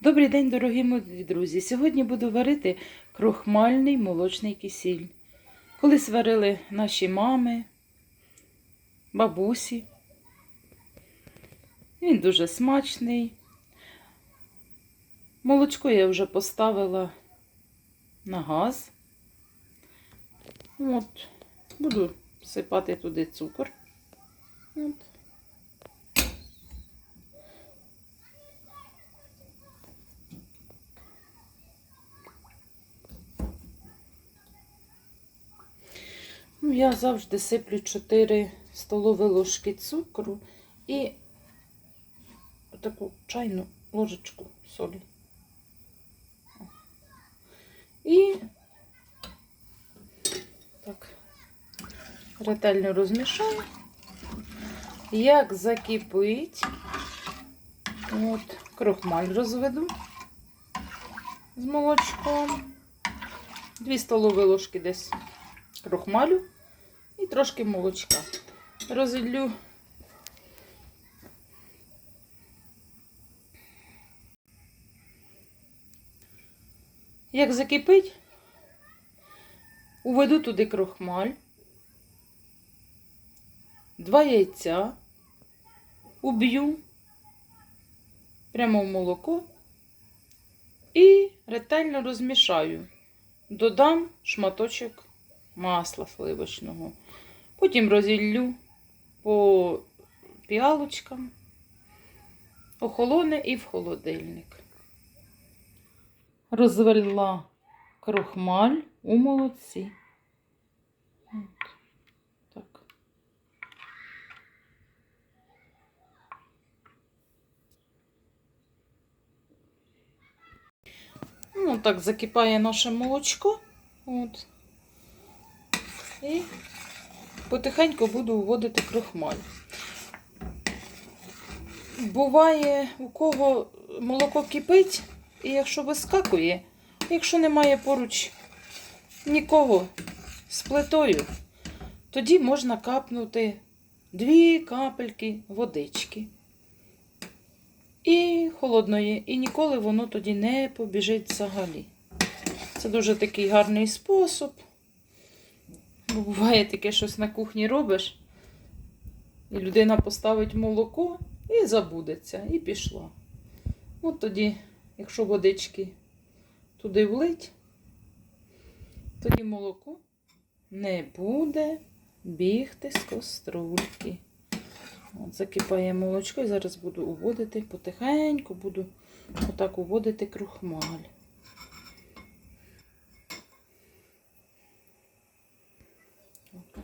Добрий день, дорогі мої друзі! Сьогодні буду варити крохмальний молочний кисіль. Колись варили наші мами, бабусі. Він дуже смачний. Молочко я вже поставила на газ. От, буду сипати туди цукор. От. Я завжди сиплю 4 столові ложки цукру і таку чайну ложечку солі. І так, ретельно розмішаю. Як закипить, от, крохмаль розведу з молочком. 2 столові ложки десь крохмалю трошки молочка. Розіллю Як закипить, уведу туди крохмаль, два яйця, уб'ю прямо в молоко і ретельно розмішаю. Додам шматочок масла сливочного. Потім розіллю по піалочкам, охолоне і в холодильник. Розвела крохмаль у. Так. Ну, так закипає наше молочко. От. І потихеньку буду вводити крохмаль. Буває, у кого молоко кипить, і якщо вискакує, якщо немає поруч нікого з плитою, тоді можна капнути дві капельки водички. І холодної, і ніколи воно тоді не побіжить взагалі. Це дуже такий гарний спосіб. Бо буває таке щось на кухні робиш, і людина поставить молоко і забудеться, і пішла. От тоді, якщо водички туди влить, тоді молоко не буде бігти з кострульки. От закипає молочко і зараз буду уводити потихеньку, буду отак уводити крухмаль.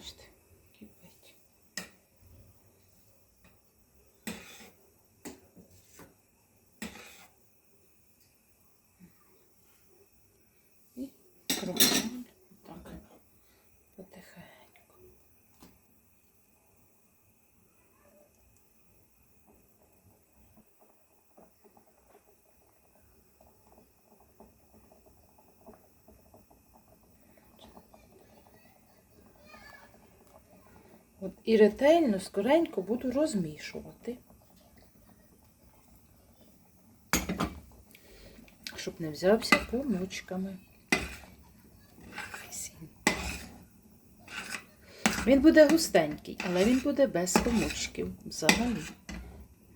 Бачите, кипить. І крухмаль От, і ретельно, скоренько буду розмішувати, щоб не взявся комочками. Він буде густенький, але він буде без комочків взагалі.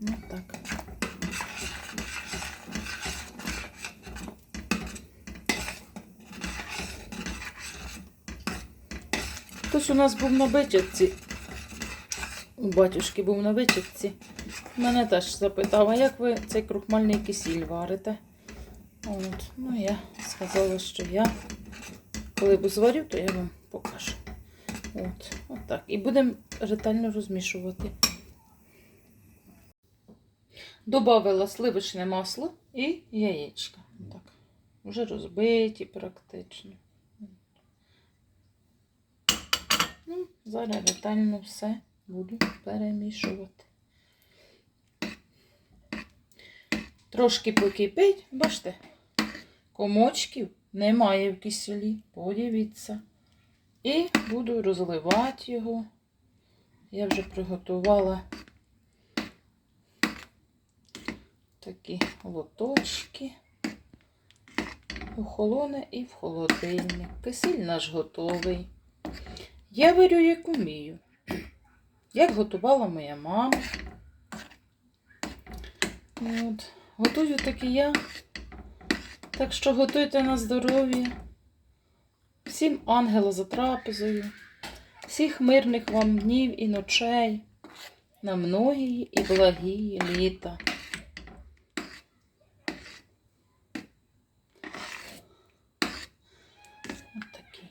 Ну так. Хтось у нас був на вичатці. У батюшки був на вичатці. Мене теж запитав, а як ви цей крухмальний кисіль варите? От. Ну, я сказала, що я, коли б зварю, то я вам покажу. От, от так. І будемо ретельно розмішувати. Добавила сливочне масло і яєчка. Так. Вже розбиті практично. Ну, зараз ретельно все буду перемішувати. Трошки покипить, бачите, комочків немає в киселі, подивіться. І буду розливати його. Я вже приготувала такі лоточки. Охолоне і в холодильник. Кисіль наш готовий. Я варю, як умію. Як готувала моя мама. От. Готую так і я. Так що готуйте на здоров'я. Всім ангела за трапезою. Всіх мирних вам днів і ночей. На многії і благії літа. От такий.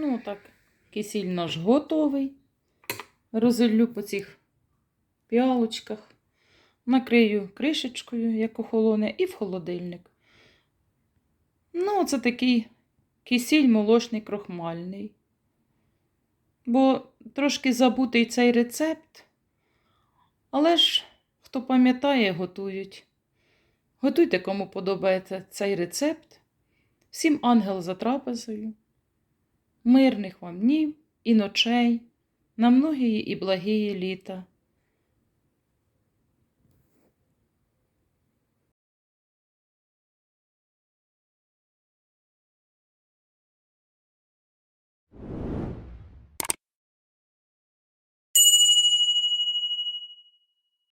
Ну, так, кисіль наш готовий. Розіллю по цих піалочках. Накрию кришечкою, як охолоне, і в холодильник. Ну, це такий кисіль молочний крохмальний. Бо трошки забутий цей рецепт. Але ж, хто пам'ятає, готують. Готуйте, кому подобається цей рецепт. Всім ангел за трапезою мирних вам днів і ночей, на многії і благії літа.